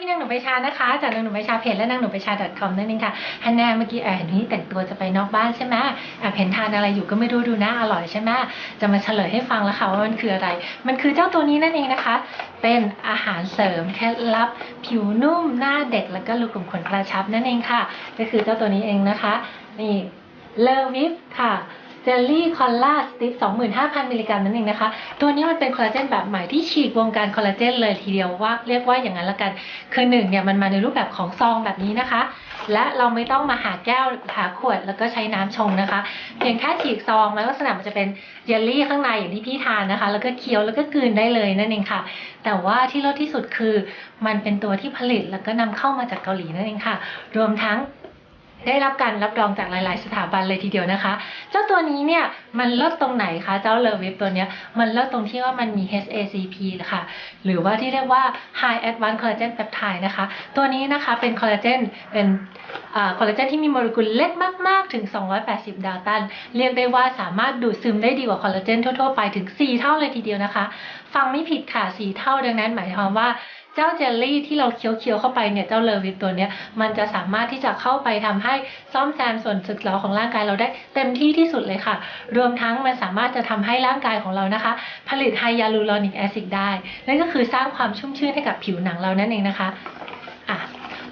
พี่นางหนูไปชานะคะ จากนางหนูไปชาเพจและนางหนูไปชา .com นั่นเองค่ะฮันแน่เมื่อกี้แอบเห็นพี่แต่งตัวจะไปนอกบ้านใช่ไหมแอบเห็นทานอะไรอยู่ก็ไม่รู้ดูน่าอร่อยใช่ไหมจะมาเฉลยให้ฟังแล้วค่ะว่ามันคืออะไร มันคือเจ้าตัวนี้นั่นเองนะคะ เป็นอาหารเสริมเคล็ดลับ ผิวนุ่มหน้าเด็กแล้วก็รูขุมขนกระชับนั่นเองค่ะ ก็คือเจ้าตัวนี้เองนะคะ นี่เลอวิฟค่ะ เจลลี่คอลลาสติป25,000 มิลลิกรัมนั่นเองนะคะ ตัวนี้มันเป็นคอลลาเจนแบบใหม่ที่ฉีกวงการคอลลาเจนเลยทีเดียวว่าเรียกว่าอย่างนั้นละกัน คือหนึ่งเนี่ยมันมาในรูปแบบของซองแบบนี้นะคะ และเราไม่ต้องมาหาแก้วหาขวดแล้วก็ใช้น้ำชงนะคะ เพียงแค่ฉีกซองแล้วลักษณะมันจะเป็นเยลลี่ข้างในอย่างที่พี่ทานนะคะ แล้วก็เคี้ยวแล้วก็กลืนได้เลยนั่นเองค่ะ แต่ว่าที่เลิศที่สุดคือมันเป็นตัวที่ผลิตแล้วก็นำเข้ามาจากเกาหลีนั่นเองค่ะ รวมทั้ง ได้รับการรับรองจากหลาย ๆ สถาบันเลยทีเดียวนะคะ เจ้าตัวนี้เนี่ยมันเลิศตรงไหนคะเจ้าเลเวฟตัวเนี้ยมันเลิศตรงที่ว่ามันมี HACP ค่ะหรือว่าที่เรียกว่า High Advanced Collagen Peptide นะคะ ตัวนี้นะคะเป็นคอลลาเจนเป็นคอลลาเจนที่มีโมเลกุลเล็กมาก ๆ ถึง 280 ดาลตัน เรียกได้ว่าสามารถดูดซึมได้ดีกว่าคอลลาเจนทั่ว ๆ ไปถึง 4 เท่าเลยทีเดียวนะคะ ฟังไม่ผิดค่ะ 4 เท่าดังนั้นหมายความว่า เจ้าเจลลี่ที่เราเคี้ยวๆเข้าไปเนี่ยเจ้าเลวิตตัวเนี้ยมันจะสามารถที่จะเข้าไปทำให้ซ่อมแซมส่วนสึกหรอของร่างกายเราได้เต็มที่ที่สุดเลยค่ะ รวมทั้งมันสามารถจะทำให้ร่างกายของเรานะคะ ผลิตไฮยาลูรอนิกแอซิดได้นั่นก็คือสร้างความชุ่มชื่นให้กับผิวหนังเรานั่นเองนะคะ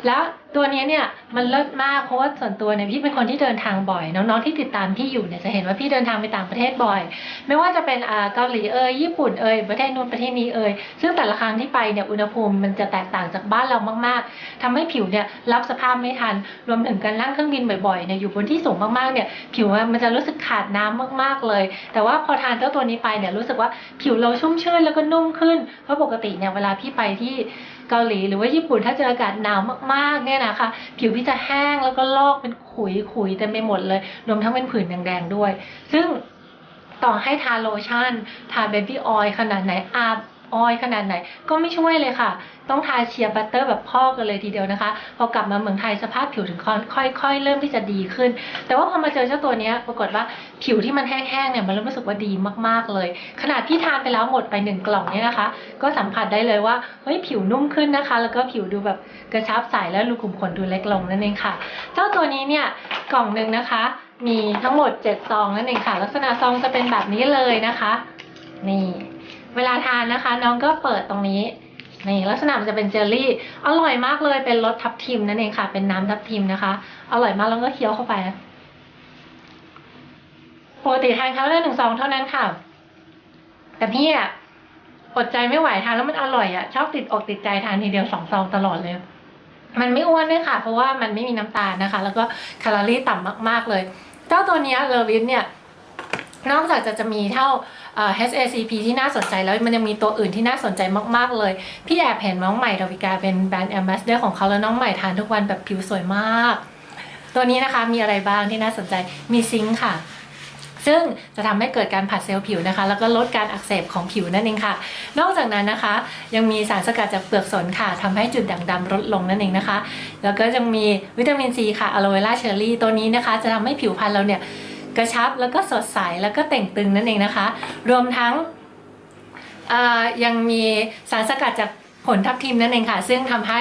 แล้วตัวนี้เนี่ยมันเลิศมากเพราะว่าส่วนตัวเนี่ยพี่เป็นคนที่เดินทางบ่อย น้องๆที่ติดตามพี่อยู่เนี่ยจะเห็นว่าพี่เดินทางไปต่างประเทศบ่อย ไม่ว่าจะเป็นเกาหลีเอ่ยญี่ปุ่นเอ่ยประเทศนู้นประเทศนี้เอ่ยซึ่งแต่ละครั้งที่ไปเนี่ยอุณหภูมิมันจะแตกต่างจากบ้านเรามากๆทำให้ผิวเนี่ยรับสภาพไม่ทัน รวมถึงการนั่งเครื่องบินบ่อยๆเนี่ยอยู่บนที่สูงมากๆเนี่ยผิวมันจะรู้สึกขาดน้ำมากๆเลย แต่ว่าพอทานเจ้าตัวนี้ไปเนี่ยรู้สึกว่าผิวเราชุ่มชื่นแล้วก็นุ่มขึ้นเพราะปกติเนี่ยเวลาพี่ไปที่ เกาหลีหรือว่าญี่ปุ่นถ้าเจออากาศหนาวมากๆเนี่ยนะคะ ผิวพี่จะแห้งแล้วก็ลอกเป็นขุยขุยๆเต็มไปหมดเลย รวมทั้งเป็นผื่นแดงๆด้วย ซึ่งต่อให้ทาโลชั่น ทาเบบี้ออยล์ขนาดไหนอาบ ออยขนาดไหน ก็ไม่ช่วยเลยค่ะ ต้องทาเชียร์บัตเตอร์แบบพ่อกกันเลยทีเดียวนะคะ พอกลับมาเมืองไทยสภาพผิวถึงค่อยๆเริ่มที่จะดีขึ้น แต่ว่าพอมาเจอเจ้าตัวนี้ปรากฏว่าผิวที่มันแห้งๆเนี่ยมันเริ่มรู้สึกว่าดีมากๆเลย ขนาดพี่ทานไปแล้วหมดไปหนึ่งกล่องเนี่ยนะคะ ก็สัมผัสได้เลยว่าเฮ้ยผิวนุ่มขึ้นนะคะ แล้วก็ผิวดูแบบกระชับใสแล้วรูขุมขนดูเล็กลงนั่นเองค่ะ เจ้าตัวนี้เนี่ยกล่องหนึ่งนะคะ มีทั้งหมด7ซองนั่นเองค่ะ ลักษณะซองจะเป็นแบบนี้เลยนะคะ นี่ เวลาทานนะคะ น้องก็เปิดตรงนี้นี่ลักษณะมันจะเป็นเจลลี่ อร่อยมากเลยเป็นรสทับทิมนั่นเองค่ะ เป็นน้ำทับทิมนะคะ อร่อยมากแล้วก็เคี้ยวเข้าไปปกติทานครั้งละหนึ่งซองเท่านั้นค่ะ แต่พี่อะอดใจไม่ไหวทานแล้วมันอร่อยอะชอบติดอกติดใจทานทีเดียวสองซองตลอดเลย มันไม่อ้วนด้วยค่ะ เพราะว่ามันไม่มีน้ำตาลนะคะ แล้วก็แคลอรี่ต่ำมาก ๆเลย เจ้าตัวนี้เลอวินเนี่ย นอกจากจะจะมีเท่า HACP ที่น่าสนใจแล้วมันยังมีตัวอื่นที่น่าสนใจมากๆเลย พี่แอบเห็นน้องใหม่ดาวิกาเป็นแบรนด์แอมบาสเดอร์ของเขาแล้วน้องใหม่ทานทุกวันแบบผิวสวยมาก ตัวนี้นะคะมีอะไรบ้างที่น่าสนใจมีซิงค์ค่ะซึ่งจะทำให้เกิดการผัดเซลล์ผิวนะคะ แล้วก็ลดการอักเสบของผิวนั่นเองค่ะ นอกจากนั้นนะคะ ยังมีสารสกัดจากเปลือกสนค่ะทำให้จุดด่างดำลดลงนั่นเองนะคะ แล้วก็ยังมีวิตามินซีค่ะอะโลเวราเชอร์รี่ตัวนี้นะคะ จะทำให้ผิวพรรณเราเนี่ย กระชับแล้วก็สดใสแล้วก็เต่งตึงนั่นเองนะคะ รวมทั้งยังมีสารสกัดจากผลทับทิมนั่นเองค่ะ ซึ่งทำให้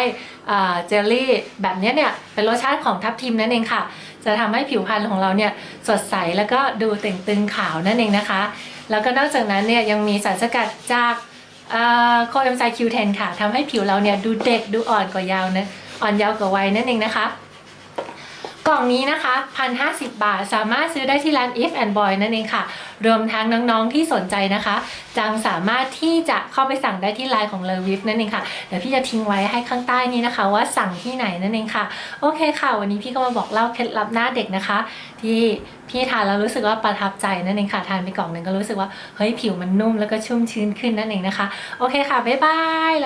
เจลลี่แบบนี้เนี่ยเป็นรสชาติของทับทิมนั่นเองค่ะ จะทำให้ผิวพรรณของเราเนี่ยสดใสแล้วก็ดูเต่งตึงขาวนั่นเองนะคะ แล้วก็นอกจากนั้นเนี่ยยังมีสารสกัดจากโคเอนไซม์ Q10 ค่ะทำให้ผิวเราเนี่ยดูเด็กดูอ่อนกว่ายาวนะอ่อนเยาวกว่าวัยนั่นเองนะคะ กล่องนี้นะคะ 1,050 บาท สามารถซื้อได้ที่ร้าน If and Boy นั่นเองค่ะ รวมทั้งน้องๆที่สนใจนะคะ จังสามารถที่จะเข้าไปสั่งได้ที่ไลน์ของ l e v i f นั่นเองค่ะ เดี๋ยวพี่จะทิ้งไว้ให้ข้างใต้นี้นะคะ ว่าสั่งที่ไหนนั่นเองค่ะ โอเคค่ะ วันนี้พี่ก็มาบอกเล่าเคล็ดลับหน้าเด็กนะคะ ที่พี่ทานแล้วรู้สึกว่าประทับใจนั่นเองค่ะ ทานไปกล่องหนึ่งก็รู้สึกว่าเฮ้ยผิวมันนุ่มแล้วก็ชุ่มชื้นขึ้นนั่นเองนะคะ โอเคค่ะ บ๊ายบายแล้ว